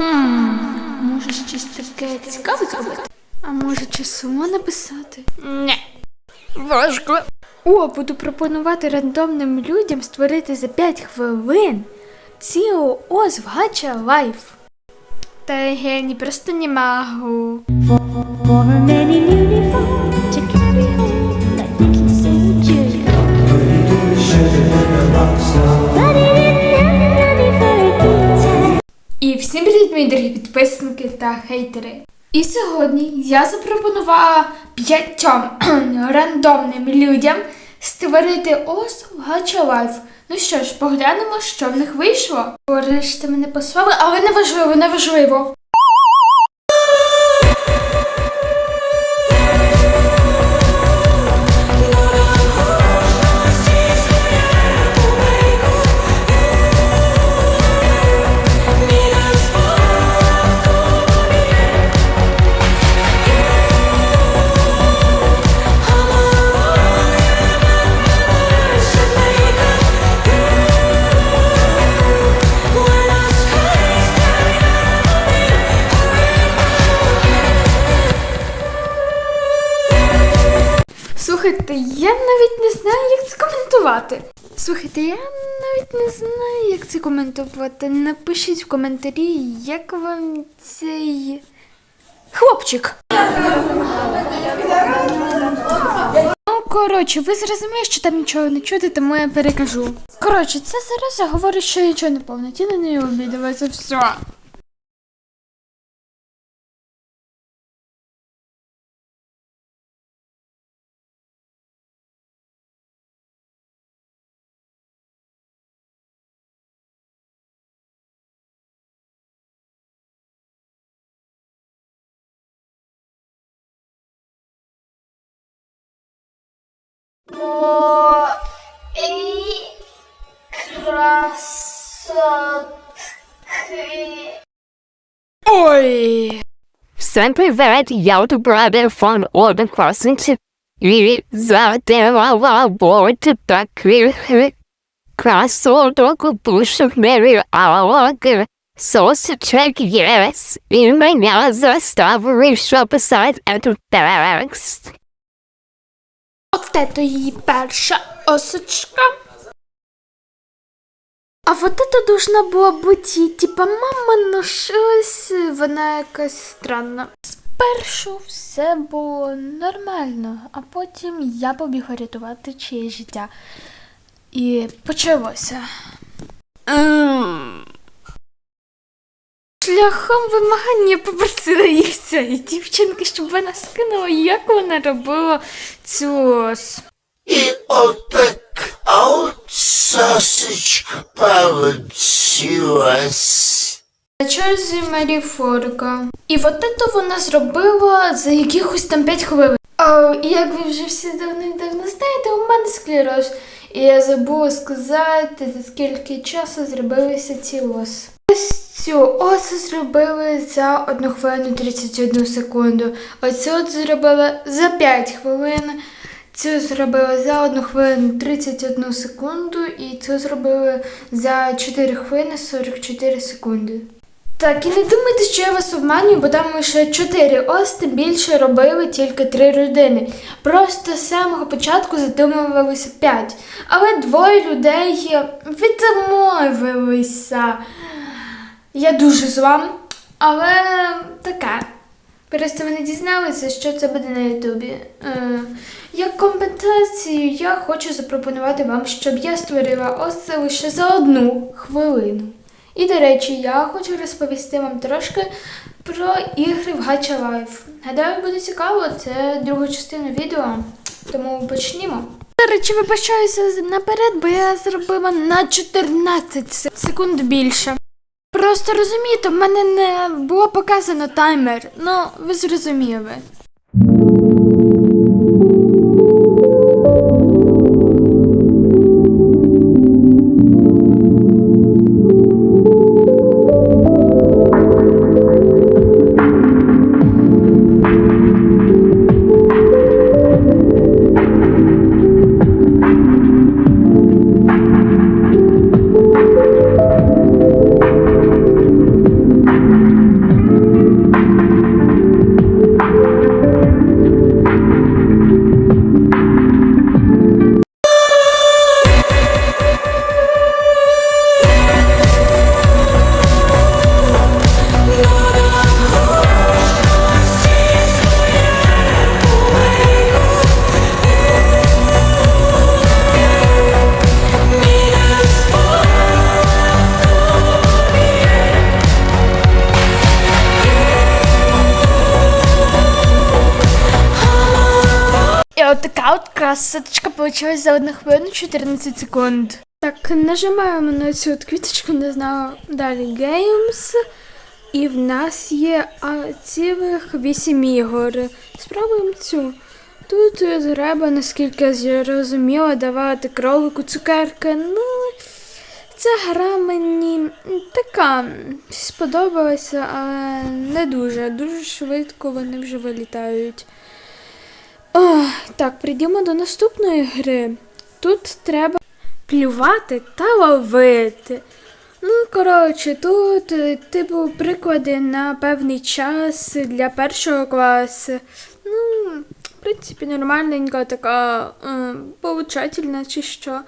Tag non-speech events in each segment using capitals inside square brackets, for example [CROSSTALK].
Хм, може щось таке цікаве зробити? А може часово написати? Не. Важко. О, буду пропонувати рандомним людям створити за 5 хвилин цілу ос в гача лайф. Та гені просто не магу. Всім привіт, мої дорогі підписники та хейтери. І сьогодні я запропонувала п'ятьом [CLEARS THROAT] рандомним людям створити ось Гача Лайф. Ну що ж, поглянемо, що в них вийшло. Решта мене послали, але не важливо, неважливо. Слухайте, навіть не знаю, як це коментувати. Слухайте, я навіть не знаю, як це коментувати. Напишіть в коментарі, як вам цей хлопчик. Ну, коротше, ви зрозуміли, що там нічого не чути, тому я перекажу. Коротше, це зараз я говорю, що нічого не повноцінно не обідала, це все. Ой. Всем привет, я тут брабер фон Орден Классенці. І задевала борти так крихи. Красоток пушок мері алоки. Сосичек єс. І мене заставили, що писати ету текст. Оце то її перша осочка. А вот это должна була бути, типа, мама, щось, вона якась странна. Спершу все було нормально, а потім я побігла рятувати чиє життя. І почалося. Ем. Шляхом вимагання попросила їх цієї дівчинки, щоб вона скинула, як вона робила цю ос. І отак от сосочка получилась. На черзі Мері Форка. І от це вона зробила за якихось там 5 хвилин. А, і як ви вже всі давним-давно знаєте, у мене склероз. І я забула сказати, за скільки часу зробилися ці ос. Ось цю осу зробили за 1 хвилину 31 секунду. Оцю зробили за 5 хвилин. Цю зробили за 1 хвилину 31 секунду і цю зробили за 4 хвилини 44 секунди. Так, і не думайте, що я вас обманюю, бо там лише 4 ос, тим більше робили тільки 3 людини. Просто з самого початку задумувалися 5. Але двоє людей відмовилися. Я дуже зла, але таке. Просто не дізналися, що це буде на Ютубі. Е, як компенсацію я хочу запропонувати вам, щоб я створила ось це лише за одну хвилину. І, до речі, я хочу розповісти вам трошки про ігри в Gacha Life. Гадаю, буде цікаво, це друга частина відео, тому почнімо. До речі, вибачаюся наперед, бо я зробила на 14 секунд більше. Просто розумієте, в мене не було показано таймер. Ну, ви зрозуміли. От така от красоточка получилась за 1 хвилину 14 секунд. Так, нажимаємо на цю квіточку, не знаю, далі Games. І в нас є а, цілих 8 ігор. Спробуємо цю. Тут е, треба, наскільки я зрозуміла, давати кролику цукерки. Ну, ця гра мені така сподобалася, але не дуже. Дуже швидко вони вже вилітають. Так, прийдемо до наступної гри. Тут треба плювати та ловити. Ну, коротше, тут, е, типу, приклади на певний час для першого класу. Ну, в принципі, нормальненька така е, получательна чи що.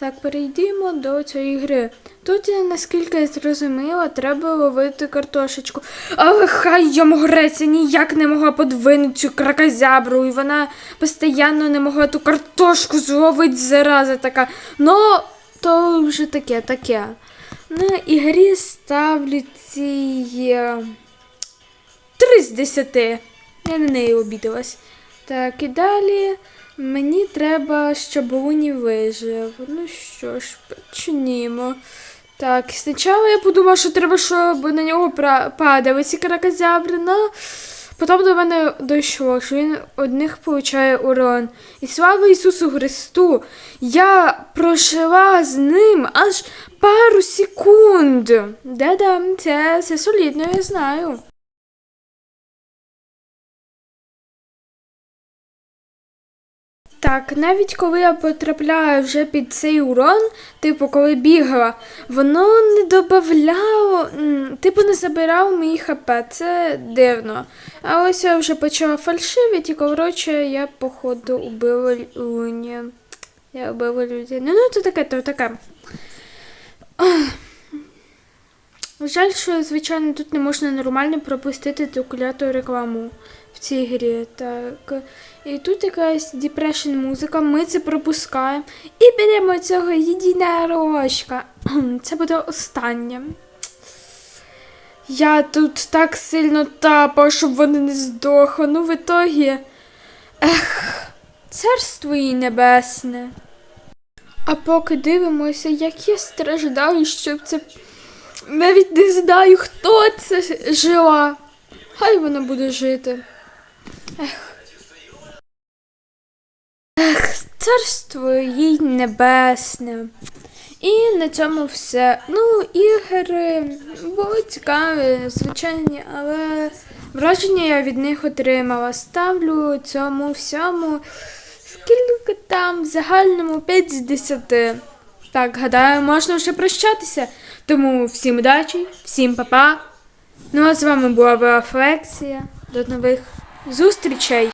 Так, перейдімо до цієї гри. Тут, е, наскільки я зрозуміла, треба ловити картошечку. Але хай йому грець, я ніяк не могла подвинути цю кракозябру, і вона постійно не могла ту картошку зловити, зараза така. Ну, то вже таке, таке. На ігрі ставлю ці е, 3 з 10. Я на неї обідалась. Так, і далі мені треба, щоб Луні вижив. Ну що ж, почнімо. Так, спочатку я подумала, що треба, щоб на нього падали ці кракозябри, потім до мене дійшло, що він одних получає урон. І слава Ісусу Христу! Я прожила з ним аж пару секунд. Да-да, це, це солідно, я знаю. Так, навіть коли я потрапляю вже під цей урон, типу, коли бігала, воно не додавало, типу, не забирало мої хп. Це дивно. А ось я вже почала фальшивити, і коротше, я, походу, убила Луні. Я убила людину. Ну, то таке, то таке. Жаль, що, звичайно, тут не можна нормально пропустити ту кляту рекламу в цій грі. Так. І тут якась депрешн музика, ми це пропускаємо. І беремо цього єдинорожка. Це буде останнє. Я тут так сильно тапаю, щоб вони не здохли. Ну, в ітогі. Ех, царство їй небесне. А поки дивимося, як я страждаю, щоб це. Навіть не знаю, хто це жила. Хай вона буде жити. Ех. Ех, царство їй небесне. І на цьому все. Ну, ігри були цікаві, звичайні, але враження я від них отримала. Ставлю цьому всьому скільки там в загальному 5 з 10. Так, гадаю, можна вже прощатися. Тому всім удачі, всім па-па. Ну а з вами була Веофлексія. До нових зустрічей!